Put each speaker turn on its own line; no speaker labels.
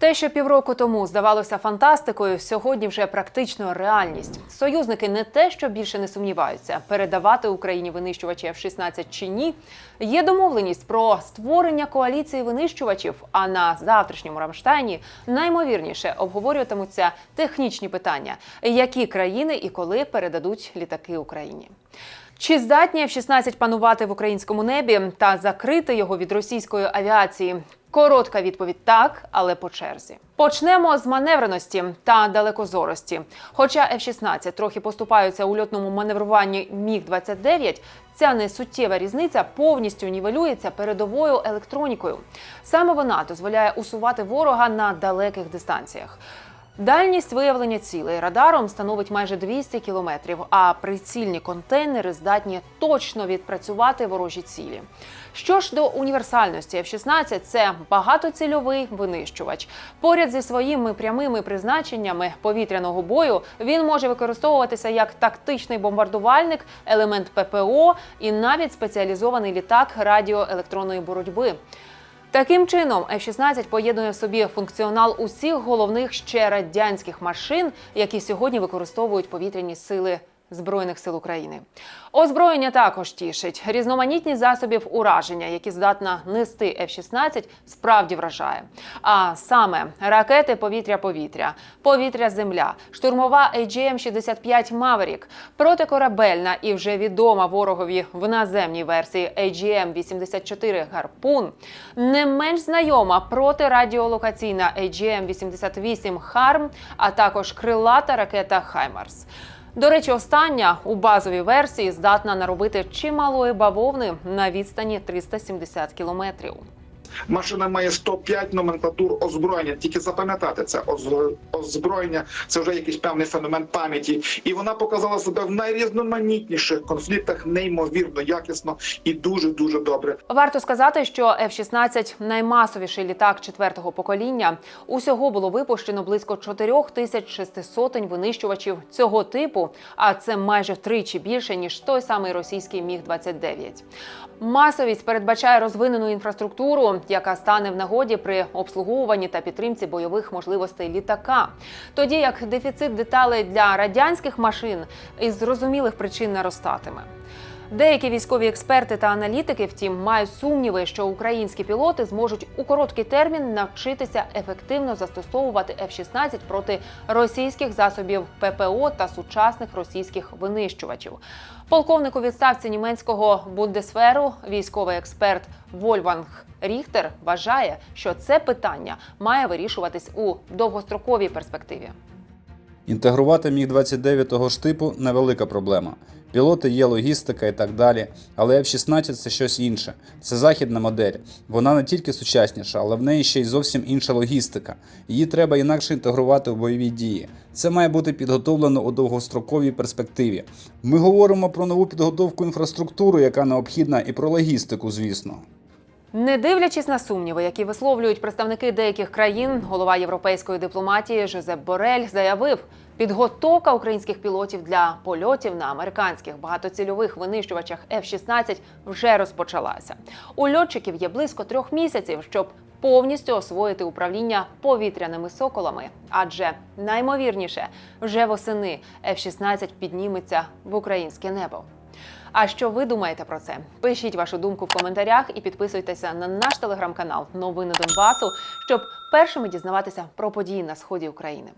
Те, що півроку тому здавалося фантастикою, сьогодні вже практично реальність. Союзники не те, що більше не сумніваються, передавати Україні винищувачі F-16 чи ні. Є домовленість про створення коаліції винищувачів. А на завтрашньому Рамштайні наймовірніше обговорюватимуться технічні питання, які країни і коли передадуть літаки Україні. Чи здатні F-16 панувати в українському небі та закрити його від російської авіації? Коротка відповідь так, але по черзі. Почнемо з маневреності та далекозорості. Хоча F-16 трохи поступаються у льотному маневруванні Міг-29, ця несуттєва різниця повністю нівелюється передовою електронікою. Саме вона дозволяє усувати ворога на далеких дистанціях. Дальність виявлення цілей радаром становить майже 200 кілометрів, а прицільні контейнери здатні точно відпрацювати ворожі цілі. Що ж до універсальності F-16, це багатоцільовий винищувач. Поряд зі своїми прямими призначеннями повітряного бою він може використовуватися як тактичний бомбардувальник, елемент ППО і навіть спеціалізований літак радіоелектронної боротьби. Таким чином, F-16 поєднує в собі функціонал усіх головних ще радянських машин, які сьогодні використовують повітряні сили Збройних сил України. Озброєння також тішить. Різноманітність засобів ураження, які здатна нести F-16, справді вражає. А саме ракети повітря-повітря, повітря-земля, штурмова AGM-65 Maverick, протикорабельна і вже відома ворогові в наземній версії AGM-84 Гарпун, не менш знайома протирадіолокаційна AGM-88 Харм, а також крилата ракета Хаймарс. До речі, остання у базовій версії здатна наробити чималої бавовни на відстані 370 кілометрів.
Машина має 105 номенклатур озброєння. Тільки запам'ятати це озброєння. Це вже якийсь певний феномен пам'яті, і вона показала себе в найрізноманітніших конфліктах неймовірно якісно і дуже дуже добре.
Варто сказати, що F-16 – наймасовіший літак четвертого покоління. Усього було випущено близько 4600 винищувачів цього типу, а це майже втричі більше ніж той самий російський Міг-29. Масовість передбачає розвинену інфраструктуру, яка стане в нагоді при обслуговуванні та підтримці бойових можливостей літака. Тоді як дефіцит деталей для радянських машин із зрозумілих причин наростатиме. Деякі військові експерти та аналітики, втім, мають сумніви, що українські пілоти зможуть у короткий термін навчитися ефективно застосовувати F-16 проти російських засобів ППО та сучасних російських винищувачів. Полковник у відставці німецького Бундесферу, військовий експерт Вольфганг Ріхтер, вважає, що це питання має вирішуватись у довгостроковій перспективі.
Інтегрувати Міг-29 того ж типу невелика проблема. Пілоти є логістика і так далі, але F-16 це щось інше. Це західна модель. Вона не тільки сучасніша, але в неї ще й зовсім інша логістика. Її треба інакше інтегрувати в бойові дії. Це має бути підготовлено у довгостроковій перспективі. Ми говоримо про нову підготовку інфраструктури, яка необхідна, і про логістику, звісно.
Не дивлячись на сумніви, які висловлюють представники деяких країн, голова європейської дипломатії Жозеп Борель заявив, підготовка українських пілотів для польотів на американських багатоцільових винищувачах F-16 вже розпочалася. У льотчиків є близько трьох місяців, щоб повністю освоїти управління повітряними соколами, адже наймовірніше вже восени F-16 підніметься в українське небо. А що ви думаєте про це? Пишіть вашу думку в коментарях і підписуйтеся на наш телеграм-канал Новини Донбасу, щоб першими дізнаватися про події на сході України.